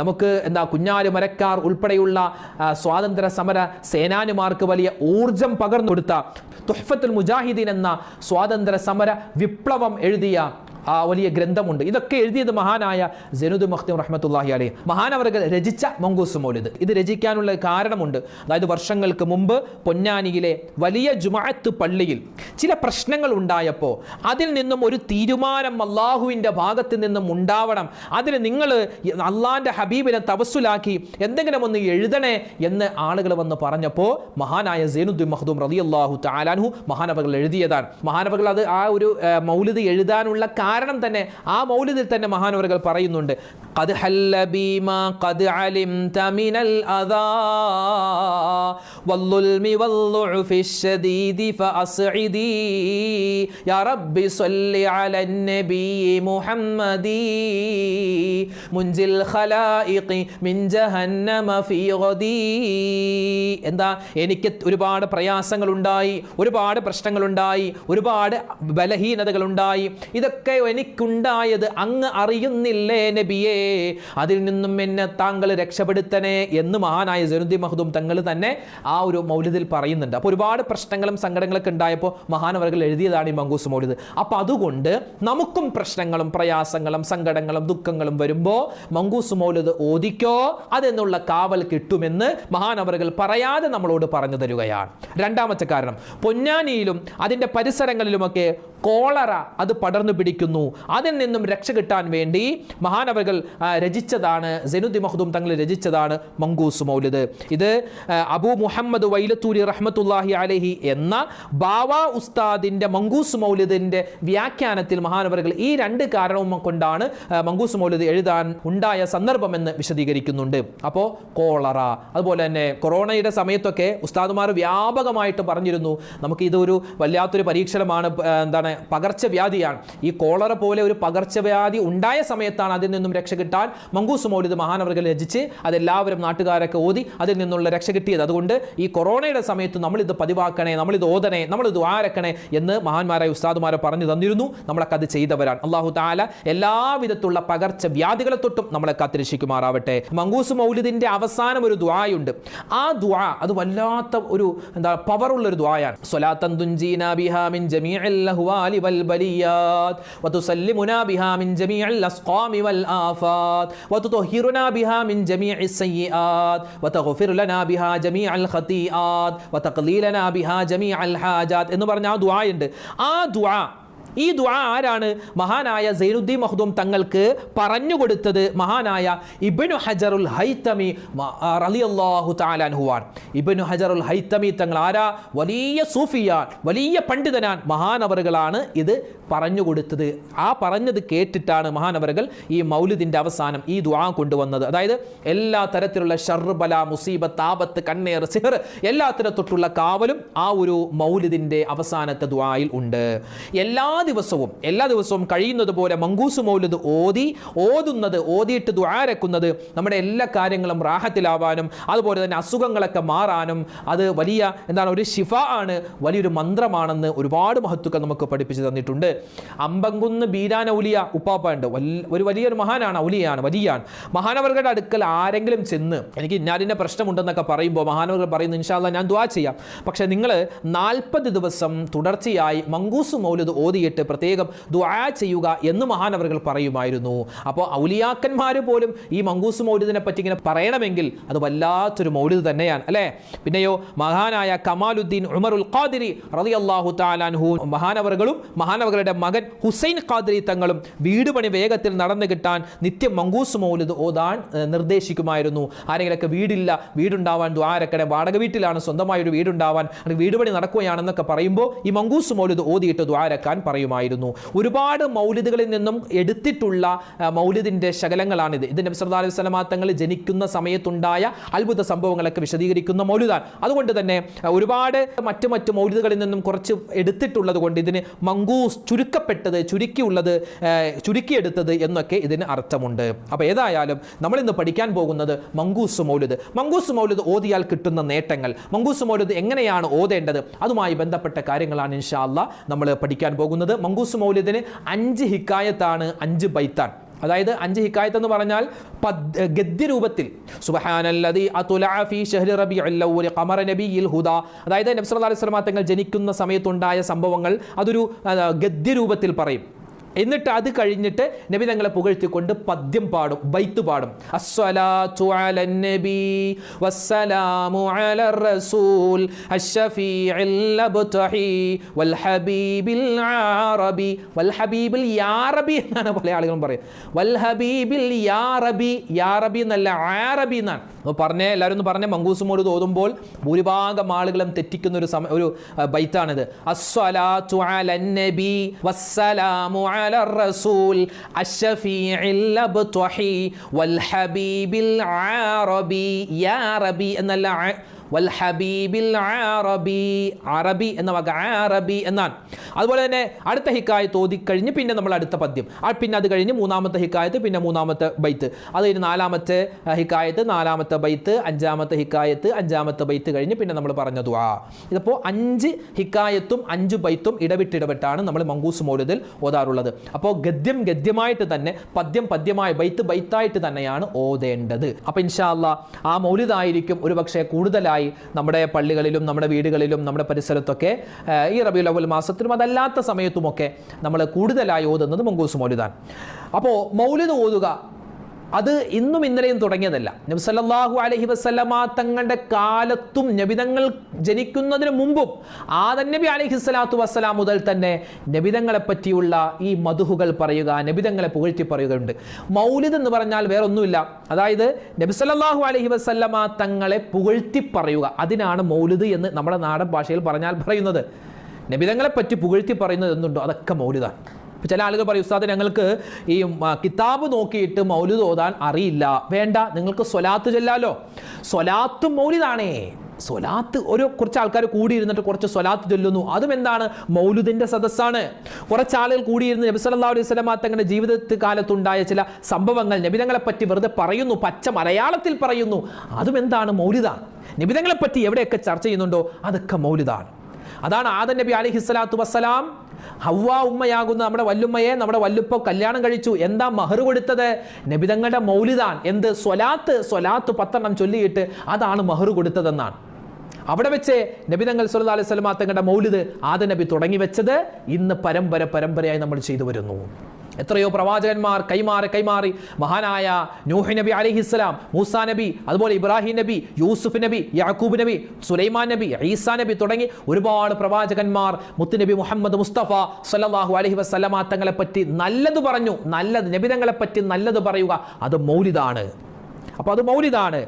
നമുക്ക് എന്താ കുഞ്ഞാലി മരക്കാർ ഉൾപ്പെടെയുള്ള സ്വാതന്ത്ര്യ സമര സേനാനിമാർക്ക് വലിയ ഊർജം പകർന്നു കൊടുത്ത തുഹഫത്തുൽ മുജാഹിദീൻ എന്ന സ്വാതന്ത്ര്യ സമര വിപ്ലവം എഴുതിയ ആ വലിയ ഗ്രന്ഥമുണ്ട്. ഇതൊക്കെ എഴുതിയത് മഹാനായ ജനുദ് മഖ്ദൂം റഹ്മത്തുല്ലാഹി അലൈഹി. മഹാനവർകൾ രചിച്ച മൊങ്കൂസ് മൗലിദ്. ഇത് രചിക്കാനുള്ള കാരണമുണ്ട്. അതായത് വർഷങ്ങൾക്ക് മുമ്പ് പൊന്നാനിയിലെ വലിയ ജുമാഅത്ത് പള്ളിയിൽ ചില പ്രശ്നങ്ങൾ ഉണ്ടായപ്പോൾ അതിൽ നിന്നും ഒരു തീരുമാനം അള്ളാഹുവിന്റെ ഭാഗത്ത് നിന്നും ഉണ്ടാവണം. അതിന് നിങ്ങൾ അള്ളാഹിന്റെ ഹബീബിനെ തവസ്സുലാക്കി എന്തെങ്കിലും ഒന്ന് എഴുതണേ എന്ന് ആളുകൾ വന്ന് പറഞ്ഞപ്പോൾ മഹാനായ സൈനുദ്ദീൻ മഖ്ദൂം റളിയല്ലാഹു താലാൻഹു മഹാനവകൾ എഴുതിയതാണ്. മഹാനവകൾ അത് ആ ഒരു മൗലിദ് എഴുതാനുള്ള തന്നെ ആ മൗലിദിൽ തന്നെ മഹാനവറുകൾ പറയുന്നുണ്ട് قد حل بما قد علمت من الأذى والظلم والضعف الشديد فأسعدي يا رب صل على النبي محمد منجي الخلائق من جهنم في غدي എന്താ എനിക്ക് ഒരുപാട് പ്രയാസങ്ങളുണ്ടായി ഒരുപാട് പ്രശ്നങ്ങളുണ്ടായി ഒരുപാട് ബലഹീനതകളുണ്ടായി ഇതൊക്കെ എനിക്കുണ്ടായത് അങ്ങ് അറിയുന്നില്ലേ നബിയേ? അതിൽ നിന്നും എന്നെ താങ്കൾ രക്ഷപ്പെടുത്തണേ എന്ന് മഹാനായ ജനുദ്ദി മഹദൂം തങ്ങൾ തന്നെ ആ ഒരു മൗലിദിൽ പറയുന്നുണ്ട്. അപ്പോൾ ഒരുപാട് പ്രശ്നങ്ങളും സങ്കടങ്ങളൊക്കെ ഉണ്ടായപ്പോൾ മഹാനവറുകൾ എഴുതിയതാണ് ഈ മങ്കൂസ് മൗലിദ്. അപ്പോൾ അതുകൊണ്ട് നമുക്കും പ്രശ്നങ്ങളും പ്രയാസങ്ങളും സങ്കടങ്ങളും ദുഃഖങ്ങളും വരുമ്പോൾ മങ്കൂസ് മൗലിദ് ഓദിക്കോ അതെന്നുള്ള കാവൽ കിട്ടുമെന്ന് മഹാനവറുകൾ പറയാതെ നമ്മളോട് പറഞ്ഞു തരുകയാണ്. രണ്ടാമത്തെ കാരണം പൊന്നാനിയിലും അതിന്റെ പരിസരങ്ങളിലുമൊക്കെ കോളറ അത് പടർന്നു പിടിക്കുന്നു. അതിൽ നിന്നും രക്ഷ കിട്ടാൻ വേണ്ടി മഹാനവകൾ രചിച്ചതാണ് ജനുദ്ദി മഹദും തങ്ങൾ രചിച്ചതാണ് മങ്കൂസ് മൗലിദ്. ഇത് അബു മുഹമ്മദ് വൈലത്തൂരി റഹ്മത്തുല്ലാഹി അലഹി എന്ന ബാവ ഉസ്താദിന്റെ മങ്കൂസ് മൗലിദിന്റെ വ്യാഖ്യാനത്തിൽ മഹാനവറുകൾ ഈ രണ്ട് കാരണവും കൊണ്ടാണ് മങ്കൂസ് മൗലിദ് എഴുതാൻ ഉണ്ടായ സന്ദർഭമെന്ന് വിശദീകരിക്കുന്നുണ്ട്. അപ്പോൾ കോളറ. അതുപോലെ തന്നെ കൊറോണയുടെ സമയത്തൊക്കെ ഉസ്താദുമാർ വ്യാപകമായിട്ട് പറഞ്ഞിരുന്നു നമുക്ക് ഇതൊരു വല്ലാത്തൊരു പരീക്ഷണമാണ് എന്താണ് പകർച്ചവ്യാധിയാണ്. ഈ കോളറ പോലെ ഒരു പകർച്ചവ്യാധി ഉണ്ടായ സമയത്താണ് അതിൽ നിന്നും രക്ഷ കിട്ടാൻ മങ്കൂസ് മൗലിദ് മഹാനവറുകൾ രചിച്ച് അതെല്ലാവരും നാട്ടുകാരൊക്കെ ഓതി അതിൽ നിന്നുള്ള രക്ഷ കിട്ടിയത്. അതുകൊണ്ട് ഈ കൊറോണയുടെ സമയത്ത് നമ്മളിത് പതിവാക്കണേ നമ്മളിത് ഓതണേ നമ്മളിത് ആരക്കണേ എന്ന് മഹാന്മാരായ ഉസ്താദുമാരെ പറഞ്ഞു തന്നിരുന്നു. നമ്മളൊക്കെ അത് ചെയ്തവരാണ്. അള്ളാഹു താല എല്ലാവിധത്തുള്ള പകർച്ചവ്യാധികളെ തൊട്ടും നമ്മളെ കാത്തിരക്ഷിക്കുമാറാവട്ടെ. മങ്കൂസ് മൗലിദിന്റെ അവസാനം ഒരു ദ്വായുണ്ട് ആ ദ്വാ അത് വല്ലാത്ത ഒരു എന്താ പവറുള്ള ഒരു ദ്വായാണ് സ്വലാത്തൻ തുഞ്ചീന ബിഹാ മിൻ ജമീഇൽ അഹ്വാലി വൽ ബലിയാത് വതുസല്ലിമുനാ ബിഹാ മിൻ ജമീഇൽ അസ്ഖാമി വൽ ആഫാത് വതുതഹിറുനാ ബിഹാ മിൻ ജമീഇസ് സയ്യിആത് വതഗ്ഫിർ ലനാ ബിഹാ ജമീഅൽ ഖതീആത് വതഖ്ലീലനാ ബിഹാ ജമീഅൽ ഹാജാത് എന്ന് പറഞ്ഞ ആ ദ്വായുണ്ട് ആ ദ്വാ ഈ ദുആ ആരാണ്? മഹാനായ സൈനുദ്ദീൻ മഹ്ദൂം തങ്ങൾക്ക് പറഞ്ഞു കൊടുത്തത് മഹാനായ ഇബ്നു ഹജറുൽ ഹൈത്തമി റളിയല്ലാഹു താലാൻഹുവാൻ ഇബ്നു ഹജറുൽ ഹൈത്തമി തങ്ങൾ ആരാ? വലിയ സൂഫിയാൻ വലിയ പണ്ഡിതനാൻ മഹാനവറുകളാണ് ഇത് പറഞ്ഞു കൊടുത്തത്. ആ പറഞ്ഞത് കേട്ടിട്ടാണ് മഹാനവറുകൾ ഈ മൗലിദിന്റെ അവസാനം ഈ ദുആ കൊണ്ടുവന്നത്. അതായത് എല്ലാ തരത്തിലുള്ള ഷർബല മുസീബത്ത് ആപത്ത് കണ്ണേർ സിഹർ എല്ലാ തരത്തൊട്ടുള്ള കാവലും ആ ഒരു മൗലിദിന്റെ അവസാനത്തെ ദുആയിൽ ഉണ്ട്. എല്ലാ ദിവസവും എല്ലാ ദിവസവും കഴിയുന്നത് പോലെ മങ്കൂസ് മൗലിദ് ഓതി ഓതുന്നത് ഓതിയിട്ട് ദ്വാരക്കുന്നത് നമ്മുടെ എല്ലാ കാര്യങ്ങളും റാഹത്തിലാവാനും അതുപോലെ തന്നെ അസുഖങ്ങളൊക്കെ മാറാനും അത് വലിയ എന്താണ് ഒരു ശിഫ ആണ് വലിയൊരു മന്ത്രമാണെന്ന് ഒരുപാട് മഹത്വക്കൾ നമുക്ക് പഠിപ്പിച്ചു തന്നിട്ടുണ്ട്. അമ്പങ്കുന്ന് ബീരാൻ ഔലിയ ഉപ്പാപ്പ ഉണ്ട് ഒരു വലിയൊരു മഹാനാണ് ഔലിയാണ് വലിയാണ്. മഹാനവറുകളുടെ അടുക്കൽ ആരെങ്കിലും ചെന്ന് എനിക്ക് ഇന്നാലിന്റെ പ്രശ്നമുണ്ടെന്നൊക്കെ പറയുമ്പോൾ മഹാനവർ പറയുന്നു ഇൻഷാല്ല ഞാൻ ദ്വാ ചെയ്യാം. പക്ഷേ നിങ്ങൾ നാൽപ്പത് ദിവസം തുടർച്ചയായി മങ്കൂസ് മൗലത് ഓതിയിട്ട് പ്രത്യേകം ദുആ ചെയ്യുക എന്ന് മഹാനവറുകൾ പറയുമായിരുന്നു. അപ്പോൾ ഔലിയാക്കന്മാർ പോലും ഈ മങ്കൂസ് മൗലിദിനെ പറ്റി ഇങ്ങനെ പറയണമെങ്കിൽ അത് വല്ലാത്തൊരു മൗലിദ് തന്നെയാണ് അല്ലേ? പിന്നെയോ മഹാനായ കമാലുദ്ദീൻ ഉമറുൽ ഖാദിരി റളിയല്ലാഹു താലാൻഹു മഹാനവറുകളും മഹാനവറുകളുടെ മകൻ ഹുസൈൻ ഖാദിരി തങ്ങളും വീട് പണി വേഗത്തിൽ നടന്നു കിട്ടാൻ നിത്യം മങ്കൂസ് മൗലിദ് ഓതാൻ നിർദ്ദേശിക്കുമായിരുന്നു. ആരെങ്കിലൊക്കെ വീടില്ല വീടുണ്ടാവാൻ ദ്വാരക്കടെ വാടക വീട്ടിലാണ് സ്വന്തമായൊരു വീടുണ്ടാവാൻ അല്ലെങ്കിൽ വീട് പണി നടക്കുകയാണെന്നൊക്കെ പറയുമ്പോൾ ഈ മങ്കൂസ് മൗലിദ് ഓതിയിട്ട് ദ്വാരക്കാൻ പറയുമായിരുന്നു. ഒരുപാട് മൗലിദുകളിൽ നിന്നും എടുത്തിട്ടുള്ള മൗലിദിന്റെ ശകലങ്ങളാണിത്. ഇത് നബി സല്ലല്ലാഹു അലൈഹി വസല്ലമ തങ്ങൾ ജനിക്കുന്ന സമയത്തുണ്ടായ അത്ഭുത സംഭവങ്ങളൊക്കെ വിശദീകരിക്കുന്ന മൗലിദാണ് അതുകൊണ്ട് തന്നെ ഒരുപാട് മറ്റു മറ്റു മൗലിദുകളിൽ നിന്നും കുറച്ച് എടുത്തിട്ടുള്ളത് കൊണ്ട് ഇതിന് മങ്കൂസ് ചുരുക്കപ്പെട്ടത് ചുരുക്കിയുള്ളത് ചുരുക്കിയെടുത്തത് എന്നൊക്കെ ഇതിന് അർത്ഥമുണ്ട്. അപ്പോൾ ഏതായാലും നമ്മളിന്ന് പഠിക്കാൻ പോകുന്നത് മങ്കൂസ് മൗലിദ്. മങ്കൂസ് മൗലിദ് ഓതിയാൽ കിട്ടുന്ന നേട്ടങ്ങൾ മങ്കൂസ് മൗലിദ് എങ്ങനെയാണ് ഓതേണ്ടത് അതുമായി ബന്ധപ്പെട്ട കാര്യങ്ങളാണ് ഇൻഷാ അള്ളാ നമ്മൾ പഠിക്കാൻ പോകുന്നത്. മങ്കൂസ് മൗലിദിന് അഞ്ച് ഹിക്കായത്താണ് അഞ്ച് ബൈത്താണ് അതായത് അഞ്ച് ഹിക്കായത്ത് എന്ന് പറഞ്ഞാൽ ഗദ്യ രൂപത്തിൽ. അതായത് നബി അലൈഹി തങ്ങൾ ജനിക്കുന്ന സമയത്തുണ്ടായ സംഭവങ്ങൾ അതൊരു ഗദ്യ രൂപത്തിൽ പറയും. എന്നിട്ട് അത് കഴിഞ്ഞിട്ട് നബി തങ്ങളെ പുകഴ്ത്തിക്കൊണ്ട് പദ്യം പാടും ബൈത്ത് പാടും. അസ്സലാത്തു വസ്സലാമു റസൂൽ വൽ ഹബീബിൽ ആറബി. വൽ ഹബീബിൽ എന്നാണ് പല ആളുകളും പറയും. വൽ ഹബീബിൽ യാ റബി യാ റബി എന്നല്ല ആറബി എന്നാണ്. അപ്പോൾ പറഞ്ഞേ എല്ലാവരും ഒന്ന് പറഞ്ഞേ മങ്കൂസുമോട് തോന്നുമ്പോൾ ഭൂരിഭാഗം ആളുകളും തെറ്റിക്കുന്ന ഒരു സമ ഒരു ബൈത്താണിത്. അസ്സലാത്തു അലൻ വസ്സലാമു റസൂൽ അഷ്ശഫീഇൽ അബ്തഹി വൽ ഹബീബിൽ ആറബി യാ റബി എന്നല്ല ആ- വൽ ഹബീബിൽ ആറബി അറബി എന്ന വക അറബി എന്നാണ്. അതുപോലെ തന്നെ അടുത്ത ഹിക്കായത്ത് ഓതിക്കഴിഞ്ഞ് പിന്നെ നമ്മൾ അടുത്ത പദ്യം. പിന്നെ അത് കഴിഞ്ഞ് മൂന്നാമത്തെ ഹിക്കായത്ത് പിന്നെ മൂന്നാമത്തെ ബൈത്ത്. അത് കഴിഞ്ഞ് നാലാമത്തെ ഹിക്കായത്ത് നാലാമത്തെ ബൈത്ത് അഞ്ചാമത്തെ ഹിക്കായത്ത് അഞ്ചാമത്തെ ബൈത്ത് കഴിഞ്ഞ് പിന്നെ നമ്മൾ പറഞ്ഞ ദുആ. ഇതിപ്പോൾ അഞ്ച് ഹിക്കായത്തും അഞ്ച് ബൈത്തും ഇടവിട്ടിടവിട്ടാണ് നമ്മൾ മങ്കൂസ് മൗലിദിൽ ഓതാറുള്ളത്. അപ്പോൾ ഗദ്യം ഗദ്യമായിട്ട് തന്നെ പദ്യം പദ്യമായ ബൈത്ത് ബൈത്തായിട്ട് തന്നെയാണ് ഓതേണ്ടത്. അപ്പോൾ ഇൻഷാല്ല ആ മൗലിദായിരിക്കും ഒരു പക്ഷേ കൂടുതലായി നമ്മുടെ പള്ളികളിലും നമ്മുടെ വീടുകളിലും നമ്മുടെ പരിസരത്തൊക്കെ ഈ റബിയുൽ അവൽ മാസത്തിലും അതല്ലാത്ത സമയത്തുമൊക്കെ നമ്മൾ കൂടുതലായി ഓതുന്നത് മങ്കൂസ് മൗലിദാണ്. അപ്പോൾ മൗലിദ് ഓതുക അത് ഇന്നും ഇന്നലെയും തുടങ്ങിയതല്ല. നബി അലഹി വസല്ലമ തങ്ങളുടെ കാലത്തും നബിതങ്ങൾ ജനിക്കുന്നതിന് മുമ്പും ആദൻ നബി അലഹി സ്വലാത്തു വസ്സലാം മുതൽ തന്നെ നബിതങ്ങളെ പറ്റിയുള്ള ഈ മധുഹുകൾ പറയുക നബിതങ്ങളെ പുകഴ്ത്തി പറയുകയുണ്ട്. മൗലിദ് എന്ന് പറഞ്ഞാൽ വേറെ ഒന്നുമില്ല അതായത് നബി അലഹി വസ്ലമ തങ്ങളെ പുകഴ്ത്തി പറയുക. അതിനാണ് മൗലിദ് എന്ന് നമ്മുടെ നാടൻ ഭാഷയിൽ പറഞ്ഞാൽ പറയുന്നത്. നബിതങ്ങളെ പറ്റി പുകഴ്ത്തി പറയുന്നത് എന്തുണ്ടോ? അതൊക്കെ മൗലിദാണ്. ചില ആളുകൾ പറയും ഉസ്താദ് ഞങ്ങൾക്ക് ഈ കിതാബ് നോക്കിയിട്ട് മൗലിദ് ഓതാൻ അറിയില്ല. വേണ്ട നിങ്ങൾക്ക് സ്വലാത്ത് ചൊല്ലാലോ. സ്വലാത്ത് മൗലിദാണേ. സ്വലാത്ത് ഒരു കുറച്ച് ആൾക്കാർ കൂടിയിരുന്നിട്ട് കുറച്ച് സ്വലാത്ത് ചൊല്ലുന്നു. അതും എന്താണ്? മൗലുദിന്റെ സദസ്സാണ്. കുറച്ച് ആളുകൾ കൂടിയിരുന്ന് നബി സല്ലല്ലാഹു അലൈഹി വസല്ലമ തങ്ങളുടെ ജീവിതത്തിൽ കാലത്തുണ്ടായ ചില സംഭവങ്ങൾ നബിതങ്ങളെ പറ്റി വെറുതെ പറയുന്നു പച്ച മലയാളത്തിൽ പറയുന്നു. അതും എന്താണ്? മൗലിദാണ് നബിതങ്ങളെ പറ്റി എവിടെയൊക്കെ ചർച്ച ചെയ്യുന്നുണ്ടോ? അതൊക്കെ മൗലിദാണ്. അതാണ് ആദൻ നബി അലി ഹിസ്സലാത്തു വസ്സലാം ഹവ്വ ഉമ്മയാകുന്ന നമ്മുടെ വല്ലുമ്മയെ നമ്മുടെ വല്ലുപ്പ കല്യാണം കഴിച്ചു. എന്താ മഹർ കൊടുത്തത്? നബിതങ്ങളുടെ മൗലിദാൻ. എന്ത്? സ്വലാത്ത് സ്വലാത്ത് പത്തെണ്ണം ചൊല്ലിയിട്ട് അതാണ് മഹർ കൊടുത്തതെന്നാണ്. അവിടെ വെച്ച് നബിതങ്ങൾ സല്ലല്ലാഹു അലൈഹി സ്വലമാ തങ്ങളുടെ മൗലിദ് ആദ നബി തുടങ്ങി വെച്ചത് ഇന്ന് പരമ്പര പരമ്പരയായി നമ്മൾ ചെയ്തു വരുന്നു. എത്രയോ പ്രവാചകന്മാർ കൈമാറി കൈമാറി. മഹാനായ നൂഹി നബി അലിഹിസ്സലാം മൂസാ നബി അതുപോലെ ഇബ്രാഹിം നബി യൂസുഫ് നബി യാക്കൂബ് നബി സുലൈമാൻ നബി ഈസാ നബി തുടങ്ങി ഒരുപാട് പ്രവാചകന്മാർ മുത്തുനബി മുഹമ്മദ് മുസ്തഫ സല്ലല്ലാഹു അലഹി വസല്ലമ തങ്ങളെ പറ്റി നല്ലത് പറഞ്ഞു നല്ലത് നബിതങ്ങളെ പറ്റി നല്ലത് പറയുക അത് മൗലിദാണ്. അപ്പോൾ അത് മൗലിദാണ്.